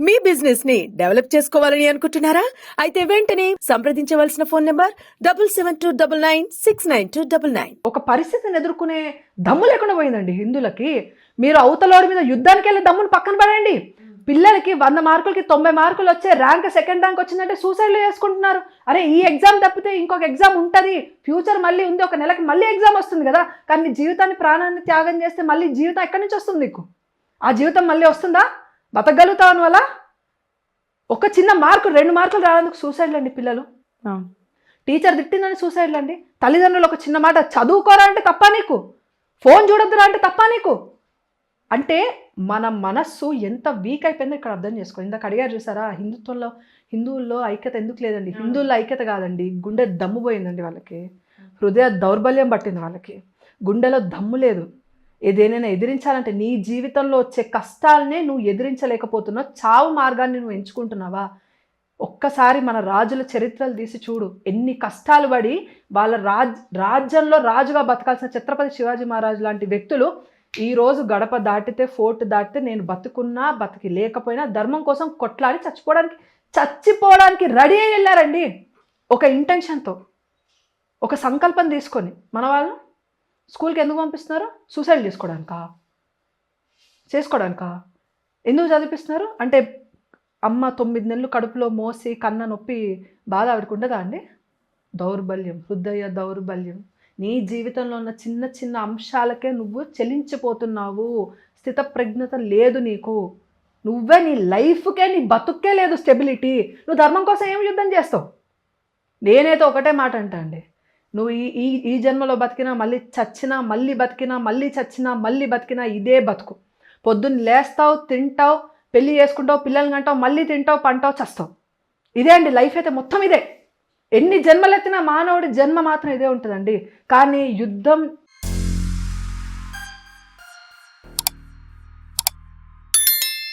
మీ బిజినెస్ని డెవలప్ చేసుకోవాలని అనుకుంటున్నారా? అయితే వెంటనే సంప్రదించవలసిన phone number double seven two double nine six nine two double nine. ఒక పరిస్థితిని ఎదుర్కొనే దమ్ము లేకుండా పోయిందండి హిందులకి మీరు అవతలోడి మీద యుద్ధానికి వెళ్ళే దమ్మును పక్కన పడండి పిల్లలకి వంద మార్కులకి తొంభై మార్కులు వచ్చే ర్యాంక్ సెకండ్ ర్యాంక్ వచ్చిందంటే సూసైడ్లు చేసుకుంటున్నారు అరే ఈ ఎగ్జామ్ తప్పితే ఇంకొక ఎగ్జామ్ ఉంటుంది. ఫ్యూచర్ మళ్ళీ ఉంది ఒక నెలకి మళ్ళీ ఎగ్జామ్ వస్తుంది కదా. కానీ జీవితాన్ని ప్రాణాన్ని త్యాగం చేస్తే మళ్ళీ జీవితం ఎక్కడి నుంచి వస్తుంది నీకు? ఆ జీవితం మళ్ళీ వస్తుందా? బతకగలుగుతావు వల్ల ఒక చిన్న మార్కు రెండు మార్కులు రానందుకు సూసైడ్లు అండి పిల్లలు. టీచర్ తిట్టిందని సూసైడ్లు అండి. తల్లిదండ్రులు ఒక చిన్న మాట చదువుకోరా అంటే తప్ప నీకు? ఫోన్ చూడొద్దురా అంటే తప్ప నీకు? అంటే మన మనస్సు ఎంత వీక్ అయిపోయిందో ఇక్కడ అర్థం చేసుకో. ఇందాక అడిగారు చూసారా హిందుత్వంలో హిందువుల్లో ఐక్యత ఎందుకు లేదండి? హిందువుల్లో ఐక్యత కాదండి. గుండె దమ్ము పోయిందండి వాళ్ళకి. హృదయ దౌర్బల్యం పట్టింది వాళ్ళకి. గుండెలో దమ్ము లేదు. ఏదేనైనా ఎదిరించాలంటే నీ జీవితంలో వచ్చే కష్టాలనే నువ్వు ఎదిరించలేకపోతున్నావు చావు మార్గాన్ని నువ్వు ఎంచుకుంటున్నావా? ఒక్కసారి మన రాజుల చరిత్రలు తీసి చూడు. ఎన్ని కష్టాలు పడి వాళ్ళ రాజ్ రాజ్యంలో రాజుగా బతకాల్సిన ఛత్రపతి శివాజీ మహారాజు లాంటి వ్యక్తులు ఈరోజు గడప దాటితే ఫోర్ట్ దాటితే నేను బతుకున్నా బతికి లేకపోయినా ధర్మం కోసం కొట్లాడి చచ్చిపోవడానికి చచ్చిపోవడానికి రెడీ అయ్యి వెళ్ళారండి. ఒక ఇంటెన్షన్తో ఒక సంకల్పం తీసుకొని మన వాళ్ళు స్కూల్కి ఎందుకు పంపిస్తున్నారు? సూసైడ్ చేసుకోవడానికా చేసుకోవడానికా ఎందుకు చదివిపిస్తున్నారు? అంటే అమ్మ తొమ్మిది నెలలు కడుపులో మోసి కన్న నొప్పి బాధ ఆవిడకు ఉండదా అండి? దౌర్బల్యం హృదయ దౌర్బల్యం. నీ జీవితంలో ఉన్న చిన్న చిన్న అంశాలకే నువ్వు చెలించిపోతున్నావు. స్థితప్రజ్ఞత లేదు నీకు. నువ్వే నీ లైఫ్కే నీ బతుక్కే లేదు స్టెబిలిటీ. నువ్వు ధర్మం కోసం ఏం యుద్ధం చేస్తావు? నేనైతే ఒకటే మాట అంటా అండి. నువ్వు ఈ ఈ ఈ జన్మలో బతికినా మళ్ళీ చచ్చినా మళ్ళీ బతికినా మళ్ళీ చచ్చినా మళ్ళీ బతికినా ఇదే బతుకు. పొద్దున్న లేస్తావు తింటావు పెళ్ళి చేసుకుంటావు పిల్లల్ని కంటావు మళ్ళీ తింటావు పంటావు చస్తావు. ఇదే అండి లైఫ్ అయితే మొత్తం ఇదే. ఎన్ని జన్మలెత్తినా మానవుడి జన్మ మాత్రం ఇదే ఉంటుందండి. కానీ యుద్ధం